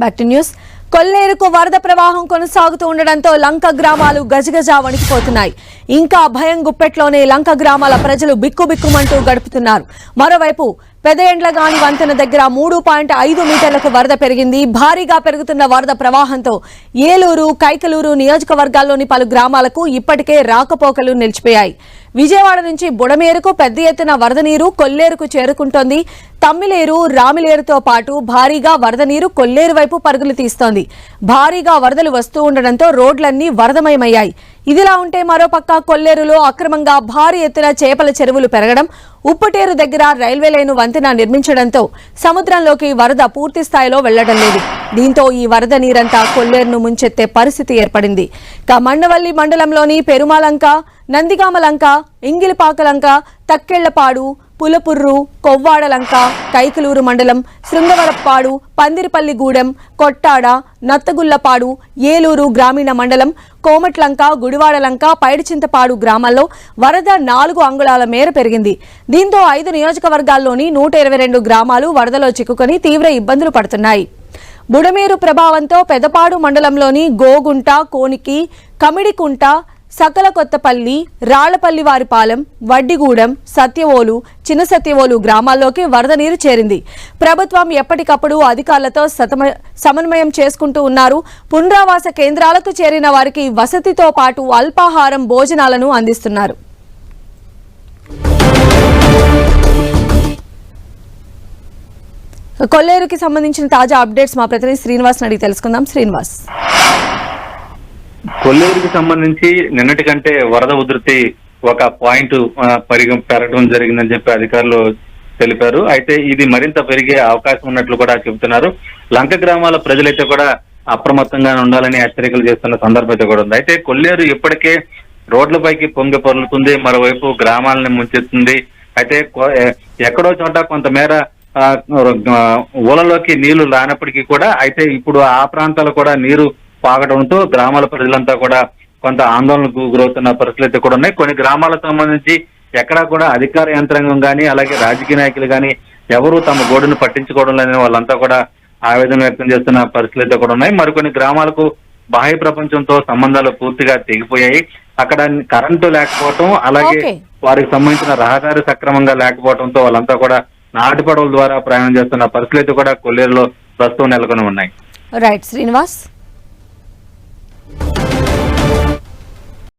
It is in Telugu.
బ్యాక్ టు న్యూస్ కొల్లేరుకు వరద ప్రవాహం కొనసాగుతూ ఉండడంతో లంక గ్రామాలు గజగజ వణికిపోతున్నాయి. ఇంకా భయం గుప్పెట్లోనే లంక గ్రామాల ప్రజలు బిక్కుబిక్కుమంటూ గడుపుతున్నారు. మరోవైపు పెదయండ్లగాని వంతెన దగ్గర మూడు పాయింట్ ఐదు మీటర్లకు వరద పెరిగింది. భారీగా పెరుగుతున్న వరద ప్రవాహంతో ఏలూరు కైకలూరు నియోజకవర్గాల్లోని పలు గ్రామాలకు ఇప్పటికే రాకపోకలు నిలిచిపోయాయి. విజయవాడ నుంచి బుడమేరుకు పెద్ద ఎత్తున వరద నీరు కొల్లేరుకు చేరుకుంటోంది. తమ్మిలేరు రామిలేరుతో పాటు భారీగా వరద నీరు కొల్లేరు వైపు పరుగులు తీస్తోంది. భారీగా వరదలు వస్తూ ఉండడంతో రోడ్లన్నీ వరదమయమయ్యాయి. ఇదిలా ఉంటే మరోపక్క కొల్లేరులో అక్రమంగా భారీ ఎత్తున చేపల చెరువులు పెరగడం ఉప్పటేరు దగ్గర రైల్వే లైను వంతెన నిర్మించడంతో సముద్రంలోకి వరద పూర్తి స్థాయిలో వెళ్ళడం లేదు. దీంతో ఈ వరద నీరంతా కొల్లేరును ముంచెత్తే పరిస్థితి ఏర్పడింది. ఇక మండవల్లి మండలంలోని పెరుమాలంక నందిగామలంక ఇంగిలిపాకలంక తక్కెళ్ళపాడు పులపుర్రు కొవ్వాడలంక కైకలూరు మండలం శృంగవరప్పాడు పందిరిపల్లిగూడెం కొట్టాడ నత్తగుల్లపాడు ఏలూరు గ్రామీణ మండలం కోమట్లంక గుడివాడలంక పైడిచింతపాడు గ్రామాల్లో వరద నాలుగు అంగుళాల మేర పెరిగింది. దీంతో ఐదు నియోజకవర్గాల్లోని నూట ఇరవై రెండు గ్రామాలు వరదలో చిక్కుకొని తీవ్ర ఇబ్బందులు పడుతున్నాయి. బుడమేరు ప్రభావంతో పెదపాడు మండలంలోని గోగుంట కోనికి కమిడికుంట సకల కొత్తపల్లి రాళ్ళపల్లి వారిపాలెం వడ్డిగూడెం సత్యవోలు చిన్న సత్యవోలు గ్రామాల్లోకి వరద నీరు చేరింది. ప్రభుత్వం ఎప్పటికప్పుడు అధికారులతో సతమ- సమన్వయం చేసుకుంటూ ఉన్నారు. పునరావాస కేంద్రాలకు చేరిన వారికి వసతితో పాటు అల్పాహారం భోజనాలను అందిస్తున్నారు. కొల్లేరుకి సంబంధించిన తాజా అప్డేట్స్ మా ప్రతినిధి శ్రీనివాస్ అడిగి తెలుసుకుందాం. శ్రీనివాస్. కొల్లేరుకి సంబంధించి నిన్నటి కంటే వరద ఉధృతి ఒక పాయింట్ ఆ, పరిగ పెరగడం జరిగిందని చెప్పి అధికారులు తెలిపారు. అయితే ఇది మరింత పెరిగే అవకాశం ఉన్నట్లు కూడా చెబుతున్నారు. లంక గ్రామాల ప్రజలైతే కూడా అప్రమత్తంగా ఉండాలని హెచ్చరికలు చేస్తున్న సందర్భం అయితే కూడా ఉంది. అయితే కొల్లేరు ఇప్పటికే రోడ్లపైకి పొంగి పొరులుతుంది మరోవైపు గ్రామాలను ముంచెత్తుంది అయితే ఎక్కడో చోట కొంతమేర ఆ, ఊలలోకి నీళ్ళు రానప్పటికీ కూడా అయితే ఇప్పుడు ఆ ప్రాంతాలు కూడా నీరు పాగడంతో గ్రామాల ప్రజలంతా కూడా కొంత ఆందోళనకు గురవుతున్న పరిస్థితులు అయితే కూడా ఉన్నాయి. కొన్ని గ్రామాలకు సంబంధించి ఎక్కడా కూడా అధికార యంత్రాంగం కానీ అలాగే రాజకీయ నాయకులు కానీ ఎవరు తమ గోడును పట్టించుకోవడం లేని వాళ్ళంతా కూడా ఆవేదన వ్యక్తం చేస్తున్న పరిస్థితులు అయితే కూడా ఉన్నాయి. మరికొన్ని గ్రామాలకు బాహ్య ప్రపంచంతో సంబంధాలు పూర్తిగా తెగిపోయాయి. అక్కడ కరెంటు లేకపోవటం అలాగే. వారికి సంబంధించిన రహదారి సక్రమంగా లేకపోవడంతో వాళ్ళంతా కూడా నాటు పడవల ద్వారా ప్రయాణం చేస్తున్న పరిస్థితులు అయితే కూడా కొల్లేరులో ప్రస్తుతం నెలకొని ఉన్నాయి. రైట్ శ్రీనివాస్